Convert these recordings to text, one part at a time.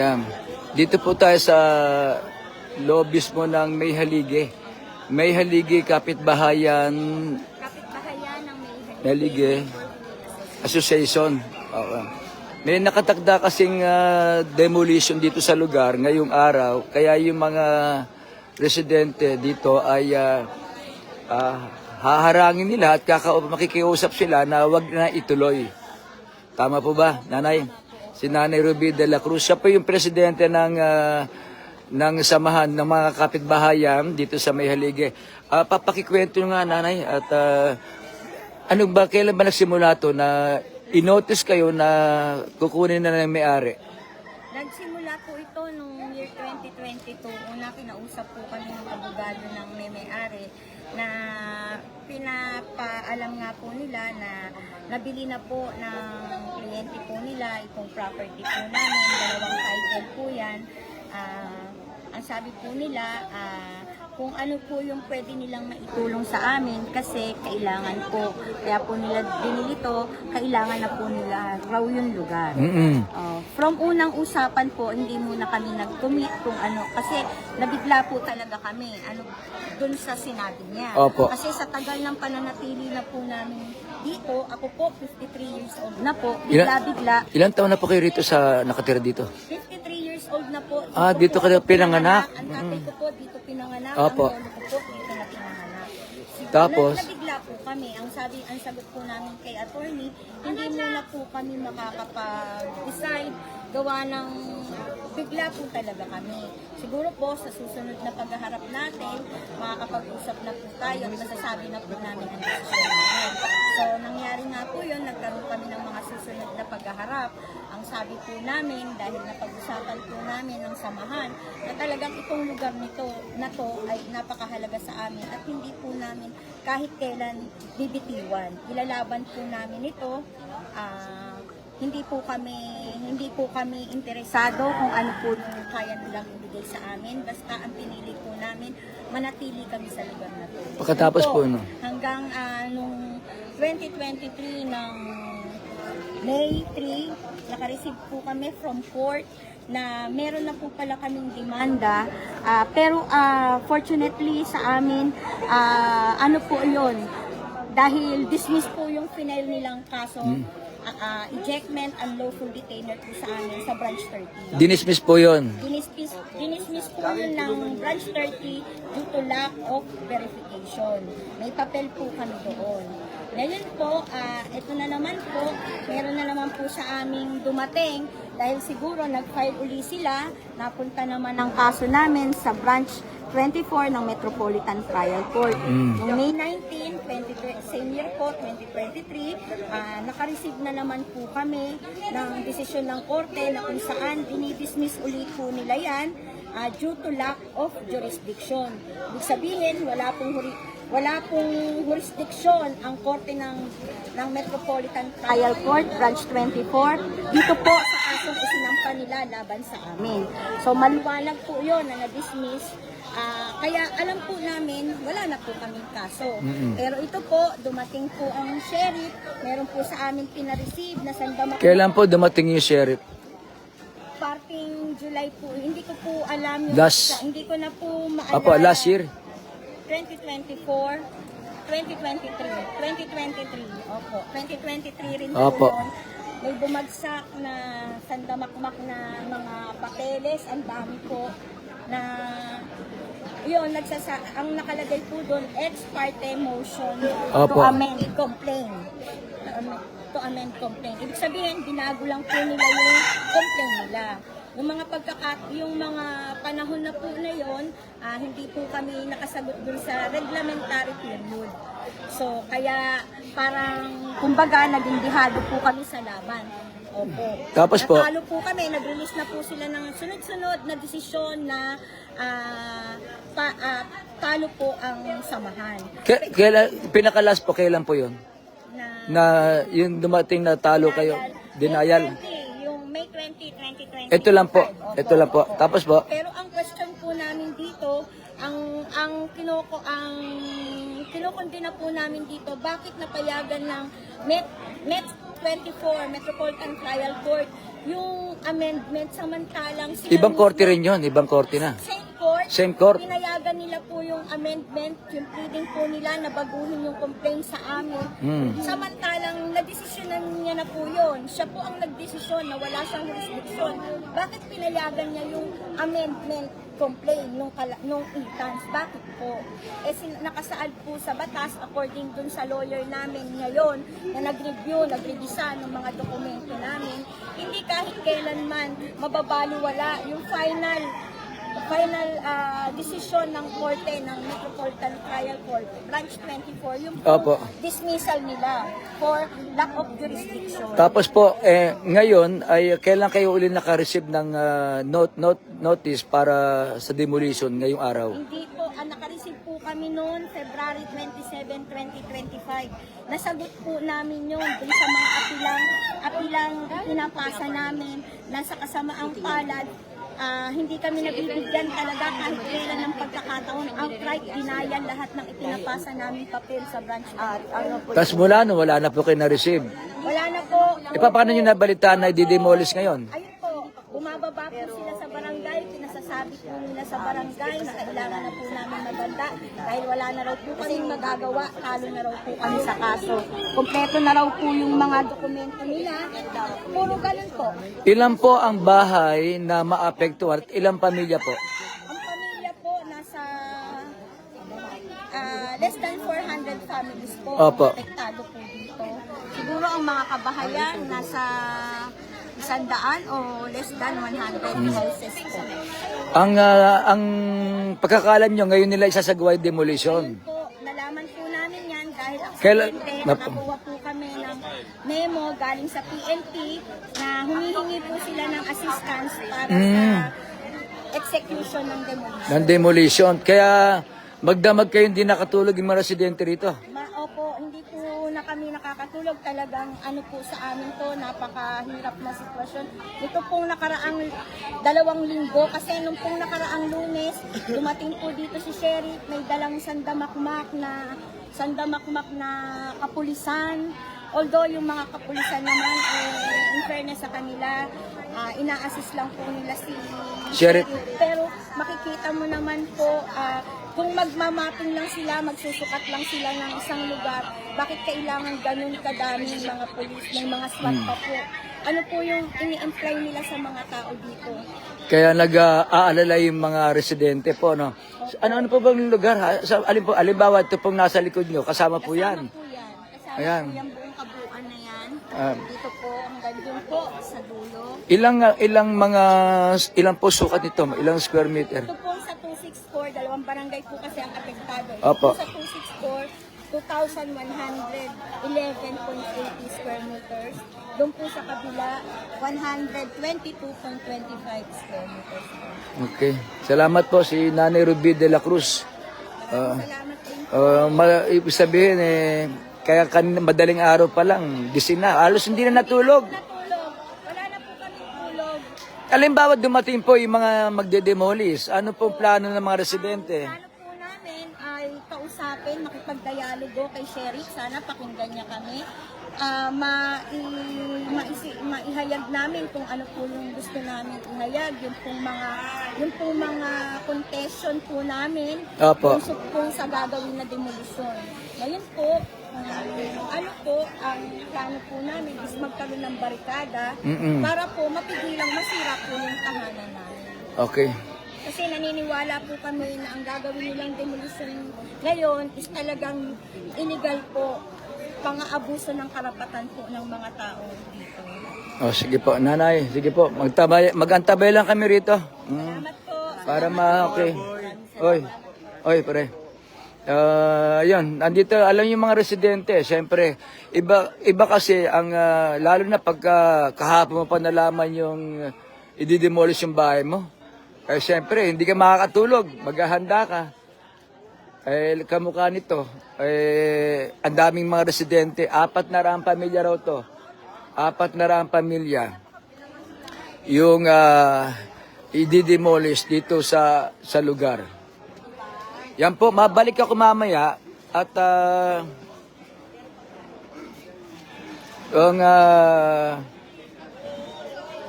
Yan. Dito po tayo sa loob mismo ng May Halige. May Halige Kapitbahayan Kapitbahayan ng may Halige Association. Oo. May nakatakda kasing ah, demolition dito sa lugar ngayong araw. Kaya yung mga residente dito ay ah, ah, haharangin nila at kaka makikiusap sila na wag na ituloy. Tama po ba, nanay? Si Nanay Ruby de la Cruz. Siya po yung presidente ng ah, ng samahan ng mga kapitbahayan dito sa Mayhalige. Ah, papakikwento nga, nanay, at ah, ano ba, kailan ba nagsimula to na inotice kayo na kukunin na ng may-ari? Nagsimula po ito nung year 2022. Una kinausap po kami ng abogado ng may-ari na pinapaalam nga po nila na nabili na po ng kliyente po nila itong property po namin. Dalawang title po yan. Ah, ang sabi po nila, ah, kung ano po yung pwede nilang maitulong sa amin kasi kailangan po, kaya po nila binili to, kailangan na po nila raw yung lugar. Mm-mm. Oh, from unang usapan po, hindi muna kami nag-commit kung ano, kasi nabigla po talaga kami, ano, dun sa sinabi niya. Opo. Kasi sa tagal ng pananatili na po namin dito, ako po 53 years old na po, bigla-bigla, Ilan taon na po kayo rito sa nakatira dito? 53 years old na po. Ah, dito ka pinanganak? Ang tatay ko po dito pinanganak, Opo. ang. Siguro, Tapos? na- Nabigla po kami. Ang sabi, ang sagot po namin kay attorney, hindi muna po kami makakapag-decide gawa ng bigla po talaga kami. Siguro po sa susunod na paghaharap natin, makakapag-usap na po tayo at masasabi na po namin ang desisyon. So, nangyari nga po yun, nagkaroon kami ng mga susunod na paghaharap. Ang sabi po namin, dahil napag-usapan po namin ng samahan, na talagang itong lugar nito, na to ay napakahalaga sa amin at hindi po namin kahit kailan bibitiwan. Ilalaban po namin ito. ah, hindi po kami hindi po kami interesado kung ano po yung kaya nilang ibigay sa amin. Basta ang pinili po namin manatili kami sa lugar na to. Pagkatapos Yun po, no? hanggang ah, nung 2023 ng May 3 nakareceive po kami from court na meron na po pala kaming demanda. Ah, pero ah, fortunately sa amin ah, ano po yon dahil dismiss po yung final nilang kaso ah, ah, ejectment and lawful detainer po sa amin sa branch 30 Dinismiss po yon. dinismiss, dinismiss po yun ng branch 30 due to lack of verification. May papel po kami doon. Ngayon po, ah, ito na naman po, meron na naman po sa aming dumating dahil siguro nag-file uli sila, napunta naman ang kaso namin sa branch 24 ng Metropolitan Trial Court. Noong May 19, 20, same year po, 2023, ah, nakareceive na naman po kami ng desisyon ng korte na kung saan dinidismiss ulit po nila yan ah, due to lack of jurisdiction. Ibig sabihin, wala pong wala pong jurisdiction ang korte ng ng Metropolitan Trial Court Branch 24 dito po sa kasong isinampa nila laban sa amin. So maluwalag po 'yon na na-dismiss. Ah, kaya alam po namin wala na po kaming kaso. Pero ito po dumating po ang sheriff, meron po sa amin pina-receive na sandama Kailan po dumating yung sheriff? parting July po. Hindi ko po alam yung Last- sa- hindi ko na po maalala. Apo, last year? 2024, 2023, 2023. Opo, 2023 rin po Opo. yun. May bumagsak na sandamakmak na mga papeles, ang dami po na yun, nagsasa ang nakalagay po doon, ex parte motion to Opo. amend complaint. To amend- To amend complaint. Ibig sabihin, binago lang po nila yung complaint nila. Yung mga pagkakat, yung mga panahon na po na yon, ah, hindi po kami nakasagot dun sa reglementary period. So, kaya parang, kumbaga, naging dihado po kami sa laban. Opo. Tapos po? Natalo po kami, nag-release na po sila ng sunod-sunod na desisyon na ah, pa, ah, talo po ang samahan. K- kailan, pinakalas po, kailan po yon? Na, Na yung dumating na talo kayo, denial. May 20, yung May 20, 2020. Ito lang po, ito lang po. Tapos po, Pero ang question po namin dito, ang ang kinoko ang kinokondena po namin dito, bakit napayagan ng Met Met 24 Metropolitan Trial Court yung amendment samantalang sila Ibang korte rin yon, ibang korte na. Same court. Same court. Pinayagan nila po yung amendment, yung pleading po nila na baguhin yung complaint sa amin. Hmm. Samantalang nadesisyonan niya na po yun. Siya po ang nagdesisyon na wala siyang jurisdiction. Bakit pinayagan niya yung amendment complaint nung, kala, nung itans? Bakit po? Eh sin- nakasaad po sa batas according dun sa lawyer namin ngayon na nag-review, nag-revisa ng mga dokumento namin. Hindi kahit kailanman mababaliwala yung final final ah, decision ng korte ng Metropolitan Trial Court, Branch 24, yung Opo. dismissal nila for lack of jurisdiction. Tapos po, eh, ngayon, ay kailan kayo uli naka-receive ng ah, note, note, notice para sa demolition ngayong araw? Hindi po, ah, nakareceive po kami noon, February 27, 2025. Nasagot po namin yun dun sa mga apilang, apilang pinapasa namin na sa kasamaang palad. Ah, hindi kami nabibigyan talaga kahit kailan ng pagkakataon. Outright denial lahat ng ipinapasa namin papel sa branch. At ano po, Tapos mula no, wala na po kayo na-receive. wala na po. E pa, paano nyo nabalitaan na i-demolish ngayon? Ayun bumababa po sila sa barangay, pinasasabi po nila sa barangay na kailangan na po namin maganda dahil wala na raw po kami magagawa, talo na raw po kami sa kaso. Kompleto na raw po yung mga dokumento nila, puro ganun po. Ilan po ang bahay na maapektuhan at ilang pamilya po? Ang pamilya po nasa ah, less than 400 families po Opo. ang apektado po dito. Siguro ang mga kabahayan nasa isandaan o less than 100 houses po. Ang ah, ang pagkakalam nyo, ngayon nila isasagawa yung demolition. po, nalaman po namin yan dahil Kailan- aksidente, Nap- nakakuha po kami ng memo galing sa PNP na humihingi po sila ng assistance para Mm. sa execution ng demolition. ng demolition. Kaya magdamag kayo hindi nakatulog yung mga residente rito. Ma, opo, hindi po na kami nakakatulog talagang ano po sa amin to, napakahirap na sitwasyon. Ito pong nakaraang dalawang linggo kasi nung pong nakaraang lunes, dumating po dito si Sheriff, may dalang sandamakmak na sandamakmak na kapulisan. Although yung mga kapulisan naman, eh, in fairness sa kanila, ah, ina-assist lang po nila si Sheriff. pero makikita mo naman po, ah, kung magmamapping lang sila, magsusukat lang sila ng isang lugar, bakit kailangan ganun kadami yung mga polis, may mga SWAT pa po? Ano po yung ini-imply nila sa mga tao dito? Kaya nag-aalala yung mga residente po, no? Ano ano po bang lugar? Ha? Sa, alin po, alimbawa, ito pong nasa likod nyo, kasama po yan. Kasama po yan. Kasama Ayan. po yung buong kabuuan na yan. Ah. dito po, hanggang dun po, sa dulo. Ilang ilang mga ilang po sukat nito? Ilang square meter? Ito po 264, dalawang barangay po kasi ang apektado. Ito Opo. po sa 264, 2,111.80 square meters. Doon po sa kabila, 122.25 square meters. Okay. Salamat po si Nanay Ruby de la Cruz. Ah, Salamat uh, ma- ibig sabihin eh, kaya kanina madaling araw pa lang, gising na. Alos hindi na natulog. Natulog. Wala na po kami tulog. Alimbawa dumating po yung mga magde-demolish. Ano pong plano ng mga residente? Plano po namin ay kausapin, makipagdialogo kay Sheriff. Sana pakinggan niya kami. Ah, ma, maisi, maihayag namin kung ano po yung gusto namin ihayag. Yung pong mga, yung pong mga contestion po namin. Opo. Yung sa- sa gagawin na demolisyon. Ngayon po, ano po, ang plano po namin is magkaroon ng barikada Mm-mm. para po mapigilang masira po yung tahanan namin. Okay. Kasi naniniwala po kami na ang gagawin nilang demolition ngayon is talagang illegal po pang-aabuso ng karapatan po ng mga tao dito. Oh, sige po, nanay. Sige po, magtabay, magantabay lang kami rito. Mm. Salamat po. Para ma okay. Oy. Oy, pare. Ah, yun, nandito alam yung mga residente, syempre iba iba kasi ang ah, lalo na pagka kahapon mo pa nalaman yung uh, i-demolish yung bahay mo. Eh syempre, hindi ka makakatulog, maghahanda ka. Eh kamukha nito, eh ang daming mga residente, apat na raang pamilya raw to. Apat na raang pamilya yung ah, i-demolish dito sa sa lugar. Yan po, mabalik ako mamaya at ah, Kung, ah,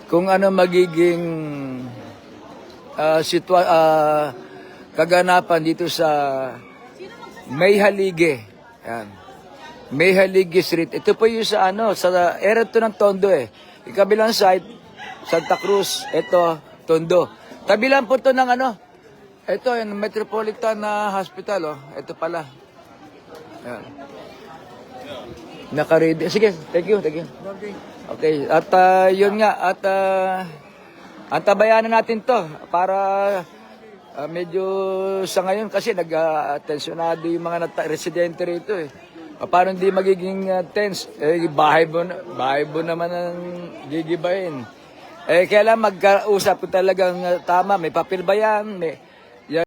kung ano magiging ah, sitwa, ah, kaganapan dito sa May Halige. Yan. May Halige Street. Ito po yung sa ano, sa area to ng Tondo eh. Yung kabilang side, Santa Cruz. Ito, Tondo. Kabilang po to ng ano, ito yung Metropolitan na Hospital oh. Ito pala. Yan. Naka-ready. Sige, thank you, thank you. Okay, at ah, yun nga, at uh, antabayanan natin to para ah, medyo sa ngayon kasi nag-tensionado yung mga nata- residente rito eh. Ah, parang hindi magiging ah, tense. Eh, bahay mo, bahay mo naman ang gigibahin. Eh, kailan magkausap ko talagang ah, tama, may papel ba yan? May,